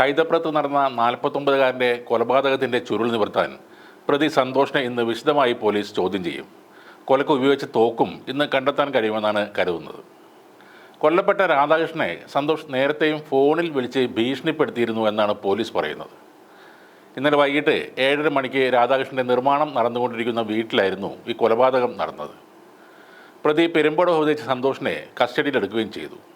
കൈതപ്രത്ത് നടന്ന നാൽപ്പത്തൊമ്പതുകാരന്റെ കൊലപാതകത്തിന്റെ ചുരുൾ നിവർത്താൻ പ്രതി സന്തോഷിനെ ഇന്ന് വിശദമായി പോലീസ് ചോദ്യം ചെയ്യും. കൊലക്ക് ഉപയോഗിച്ച തോക്കും ഇന്ന് കണ്ടെത്താൻ കഴിയുമെന്നാണ് കരുതുന്നത്. കൊല്ലപ്പെട്ട രാധാകൃഷ്ണനെ സന്തോഷ് നേരത്തെയും ഫോണിൽ വിളിച്ച് ഭീഷണിപ്പെടുത്തിയിരുന്നു എന്നാണ് പോലീസ് പറയുന്നത്. ഇന്നലെ വൈകിട്ട് ഏഴര മണിക്ക് രാധാകൃഷ്ണന്റെ നിർമ്മാണം നടന്നുകൊണ്ടിരിക്കുന്ന വീട്ടിലായിരുന്നു ഈ കൊലപാതകം നടന്നത്. പ്രതി പെരുമ്പോട് സ്വദേശി സന്തോഷിനെ കസ്റ്റഡിയിലെടുക്കുകയും ചെയ്തു.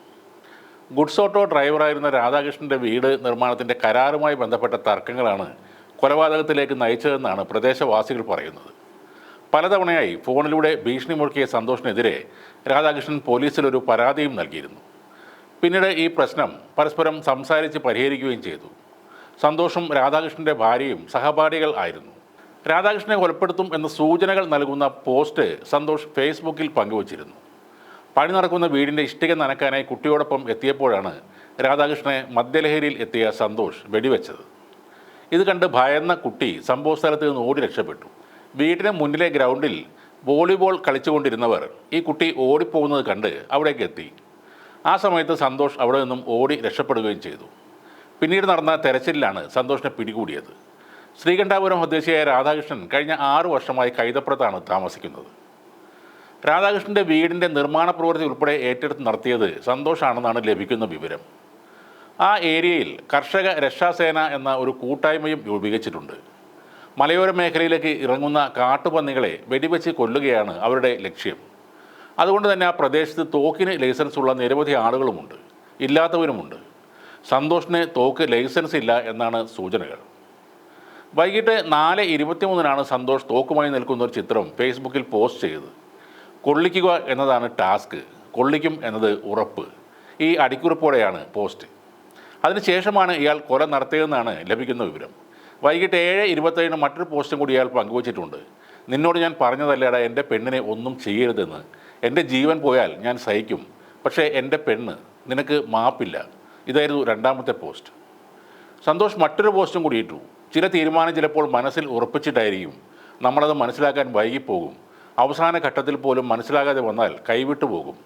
ഗുഡ്സ് ഓട്ടോ ഡ്രൈവറായിരുന്ന രാധാകൃഷ്ണന്റെ വീട് നിർമ്മാണത്തിന്റെ കരാറുമായി ബന്ധപ്പെട്ട തർക്കങ്ങളാണ് കൊലപാതകത്തിലേക്ക് നയിച്ചതെന്നാണ് പ്രദേശവാസികൾ പറയുന്നത്. പലതവണയായി ഫോണിലൂടെ ഭീഷണി മുഴക്കിയ സന്തോഷിനെതിരെ രാധാകൃഷ്ണൻ പോലീസിലൊരു പരാതിയും നൽകിയിരുന്നു. പിന്നീട് ഈ പ്രശ്നം പരസ്പരം സംസാരിച്ച് പരിഹരിക്കുകയും ചെയ്തു. സന്തോഷും രാധാകൃഷ്ണന്റെ ഭാര്യയും സഹപാഠികൾ ആയിരുന്നു. രാധാകൃഷ്ണനെ കൊലപ്പെടുത്തും എന്ന സൂചനകൾ നൽകുന്ന പോസ്റ്റ് സന്തോഷ് ഫേസ്ബുക്കിൽ പങ്കുവച്ചിരുന്നു. പണി നടക്കുന്ന വീടിന്റെ ഇഷ്ടിക നനക്കാനായി കുട്ടിയോടൊപ്പം എത്തിയപ്പോഴാണ് രാധാകൃഷ്ണനെ മദ്യലഹരിയിൽ എത്തിയ സന്തോഷ് വെടിവെച്ചത്. ഇത് കണ്ട് ഭയന്ന കുട്ടി സംഭവ സ്ഥലത്ത് നിന്ന് ഓടി രക്ഷപ്പെട്ടു. വീടിന് മുന്നിലെ ഗ്രൗണ്ടിൽ വോളിബോൾ കളിച്ചുകൊണ്ടിരുന്നവർ ഈ കുട്ടി ഓടിപ്പോകുന്നത് കണ്ട് അവിടേക്ക് എത്തി. ആ സമയത്ത് സന്തോഷ് അവിടെ നിന്നും ഓടി രക്ഷപ്പെടുകയും ചെയ്തു. പിന്നീട് നടന്ന തെരച്ചിലിലാണ് സന്തോഷിനെ പിടികൂടിയത്. ശ്രീകണ്ഠാപുരം സ്വദേശിയായ രാധാകൃഷ്ണൻ കഴിഞ്ഞ ആറു വർഷമായി കൈതപ്പുറത്താണ് താമസിക്കുന്നത്. രാധാകൃഷ്ണന്റെ വീടിന്റെ നിർമ്മാണ പ്രവൃത്തി ഉൾപ്പെടെ ഏറ്റെടുത്ത് നടത്തിയത് സന്തോഷാണെന്നാണ് ലഭിക്കുന്ന വിവരം. ആ ഏരിയയിൽ കർഷക രക്ഷാസേന എന്ന ഒരു കൂട്ടായ്മയും രൂപീകരിച്ചിട്ടുണ്ട്. മലയോര മേഖലയിലേക്ക് ഇറങ്ങുന്ന കാട്ടുപന്നികളെ വെടിവെച്ച് കൊല്ലുകയാണ് അവരുടെ ലക്ഷ്യം. അതുകൊണ്ട് തന്നെ ആ പ്രദേശത്ത് തോക്കിന് ലൈസൻസ് ഉള്ള നിരവധി ആളുകളുമുണ്ട്. ഇല്ലാത്തവരുമുണ്ട്. സന്തോഷിന് തോക്ക് ലൈസൻസ് ഇല്ല എന്നാണ് സൂചനകൾ. വൈകിട്ട് നാല് ഇരുപത്തിമൂന്നിനാണ് സന്തോഷ് തോക്കുമായി നിൽക്കുന്ന ഒരു ചിത്രം ഫേസ്ബുക്കിൽ പോസ്റ്റ് ചെയ്തത്. കൊള്ളിക്കുക എന്നതാണ് ടാസ്ക് കൊള്ളിക്കും എന്നത് ഉറപ്പ്. ഈ അടിക്കുറിപ്പോടെയാണ് പോസ്റ്റ്. അതിനുശേഷമാണ് ഇയാൾ കൊല നടത്തിയതെന്നാണ് ലഭിക്കുന്ന വിവരം. വൈകിട്ട് ഏഴ് ഇരുപത്തേഴിന് മറ്റൊരു പോസ്റ്റും കൂടി ഇയാൾ പങ്കുവച്ചിട്ടുണ്ട്. നിന്നോട് ഞാൻ പറഞ്ഞതല്ലേടാ എന്റെ പെണ്ണിനെ ഒന്നും ചെയ്യരുതെന്ന്. എന്റെ ജീവൻ പോയാൽ ഞാൻ സഹിക്കും. പക്ഷേ എന്റെ പെണ്ണ് നിനക്ക് മാപ്പില്ല. ഇതായിരുന്നു രണ്ടാമത്തെ പോസ്റ്റ്. സന്തോഷ് മറ്റൊരു പോസ്റ്റും കൂടി ഇട്ടു. ചില തീരുമാനം ചിലപ്പോൾ മനസ്സിൽ ഉറപ്പിച്ചിട്ടായിരിക്കും. നമ്മളത് മനസ്സിലാക്കാൻ വൈകിപ്പോകും. അവസാന ഘട്ടത്തിൽ പോലും മനസ്സിലാകാതെ വന്നാൽ കൈവിട്ടു പോകും.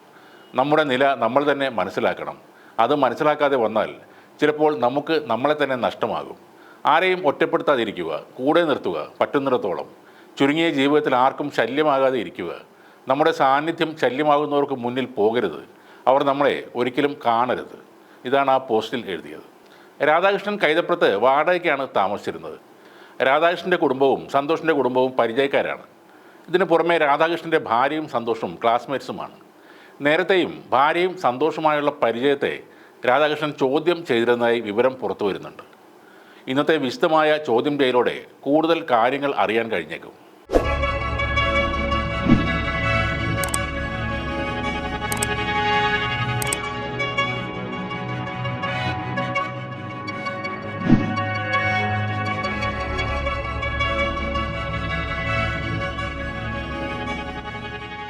നമ്മുടെ നില നമ്മൾ തന്നെ മനസ്സിലാക്കണം. അത് മനസ്സിലാക്കാതെ വന്നാൽ ചിലപ്പോൾ നമുക്ക് നമ്മളെ തന്നെ നഷ്ടമാകും. ആരെയും ഒറ്റപ്പെടുത്താതിരിക്കുക കൂടെ നിർത്തുക പറ്റുന്നിടത്തോളം. ചുരുങ്ങിയ ജീവിതത്തിൽ ആർക്കും ശല്യമാകാതെ ഇരിക്കുക. നമ്മുടെ സാന്നിധ്യം ശല്യമാകുന്നവർക്ക് മുന്നിൽ പോകരുത്. അവർ നമ്മളെ ഒരിക്കലും കാണരുത്. ഇതാണ് ആ പോസ്റ്റിൽ എഴുതിയത്. രാധാകൃഷ്ണൻ കൈതപ്പുറത്ത് വാടകയ്ക്കാണ് താമസിച്ചിരുന്നത്. രാധാകൃഷ്ണന്റെ കുടുംബവും സന്തോഷിന്റെ കുടുംബവും പരിചയക്കാരാണ്. ഇതിന് പുറമെ രാധാകൃഷ്ണന്റെ ഭാര്യയും സന്തോഷവും ക്ലാസ്മേറ്റ്സുമാണ് നേരത്തെയും ഭാര്യയും സന്തോഷുമായുള്ള പരിചയത്തെ രാധാകൃഷ്ണൻ ചോദ്യം ചെയ്തിരുന്നതായി വിവരം പുറത്തു വരുന്നുണ്ട്. ഇന്നത്തെ വിശദമായ ചോദ്യം ചെയ്യലോടെ കൂടുതൽ കാര്യങ്ങൾ അറിയാൻ കഴിഞ്ഞേക്കും.